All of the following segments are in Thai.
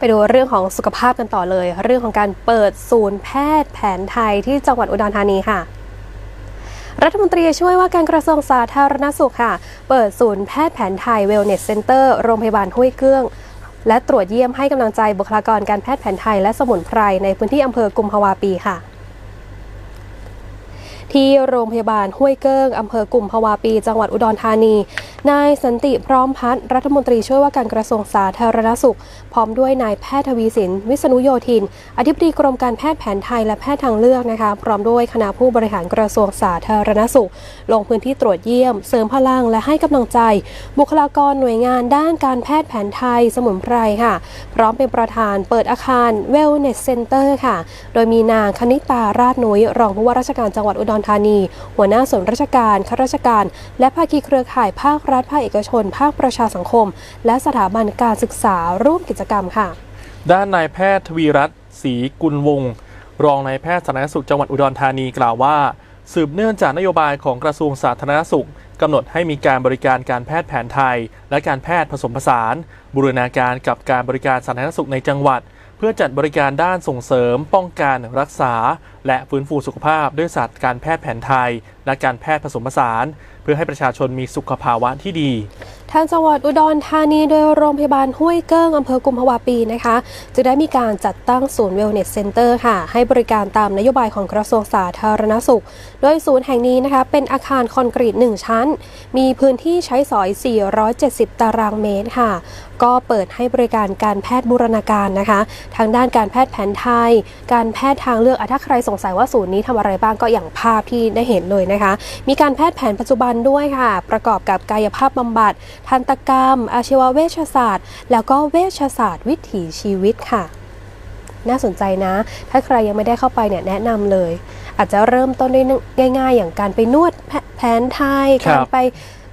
ไปดูเรื่องของสุขภาพกันต่อเลย เรื่องของการเปิดศูนย์แพทย์แผนไทยที่จังหวัดอุดรธานีค่ะรัฐมนตรีช่วยว่าการกระทรวงสาธารณสุขค่ะ เปิดศูนย์แพทย์แผนไทยเวลเนสเซ็นเตอร์โรงพยาบาลห้วยเกื้อง และตรวจเยี่ยมให้กำลังใจบุคลากรการแพทย์แผนไทยและสมุนไพรในพื้นที่อำเภอกุมภาวาปีค่ะ ที่โรงพยาบาลห้วยเกิ้งอำเภอกุมภาวาปี จังหวัดอุดรธานี นายสันติพร้อมพัฒน์รัฐมนตรีช่วยว่าการกระทรวงสาธารณสุข พร้อมด้วยนายแพทย์ทวีสิน วิษณุโยธิน อธิบดีกรมการแพทย์แผนไทยและแพทย์ทางเลือกนะคะพร้อมด้วยคณะผู้บริหารกระทรวงสาธารณสุข ลงพื้นที่ตรวจเยี่ยม เสริมพลังและให้กำลังใจ บุคลากรหน่วยงานด้านการแพทย์แผนไทยสมุนไพรค่ะ พร้อมเป็นประธานเปิดอาคาร Wellness Center ค่ะ โดยมีนางคณิตาราชนุยรองผู้ว่าราชการจังหวัดอุดรรธานี หัวหน้าส่วนราชการข้าราชการ และภาคีเครือข่ายภาครัฐภาคเอกชน ภาคประชาสังคม และสถาบันการศึกษาร่วมกิจกรรมค่ะ ด้านนายแพทย์ทวีรัตน์ศรีกุลวงศ์รองนายแพทย์สาธารณสุขจังหวัดอุดรธานีกล่าวว่า สืบเนื่องจากนโยบายของกระทรวงสาธารณสุขกำหนดให้มีการบริการการแพทย์แผนไทย และการแพทย์ผสมผสาน บูรณาการกับการบริการสาธารณสุขในจังหวัด เพื่อจัดบริการด้านส่งเสริม ป้องกันรักษา และฟื้นฟูสุขภาพด้วยศาสตร์การแพทย์แผนไทย และการแพทย์ผสมผสาน เพื่อให้ประชาชนมีสุขภาวะที่ดี ทางจังหวัดอุดรธานีโดยโรงพยาบาลห้วยเกิ้งอำเภอกุมภาวะปีนะคะจะได้มีการจัดตั้งศูนย์ Wellness Center ค่ะ ให้บริการตามนโยบายของกระทรวงสาธารณสุข โดยศูนย์แห่งนี้นะคะ เป็นอาคารคอนกรีต 1 ชั้น มีพื้นที่ใช้สอย 470 ตารางเมตรค่ะ ก็เปิดให้บริการการแพทย์บูรณาการนะคะ ทางด้านการแพทย์แผนไทย การแพทย์ทางเลือกอถ้าใครสงสัยว่าศูนย์นี้ทำอะไรบ้างก็อย่างภาพที่ได้เห็นเลยนะคะ มีการแพทย์แผนปัจจุบันด้วยค่ะ ประกอบกับกายภาพบำบัดทันตกรรม อาชีวเวชศาสตร์ แล้วก็เวชศาสตร์วิถีชีวิตค่ะ น่าสนใจนะ ถ้าใครยังไม่ได้เข้าไปเนี่ยแนะนำเลย อาจจะเริ่มต้นด้วยง่ายๆ อย่างการไปนวดแผแผนไทยครับการไป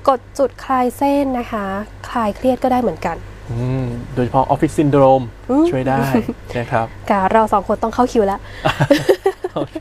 กดจุดคลายเส้นนะคะ คลายเครียดก็ได้เหมือนกันอืมโดยเฉพาะออฟฟิศซินโดรมอืมช่วยได้นะครับค่ะเราสองคนต้องเข้าคิวแล้ว โอเค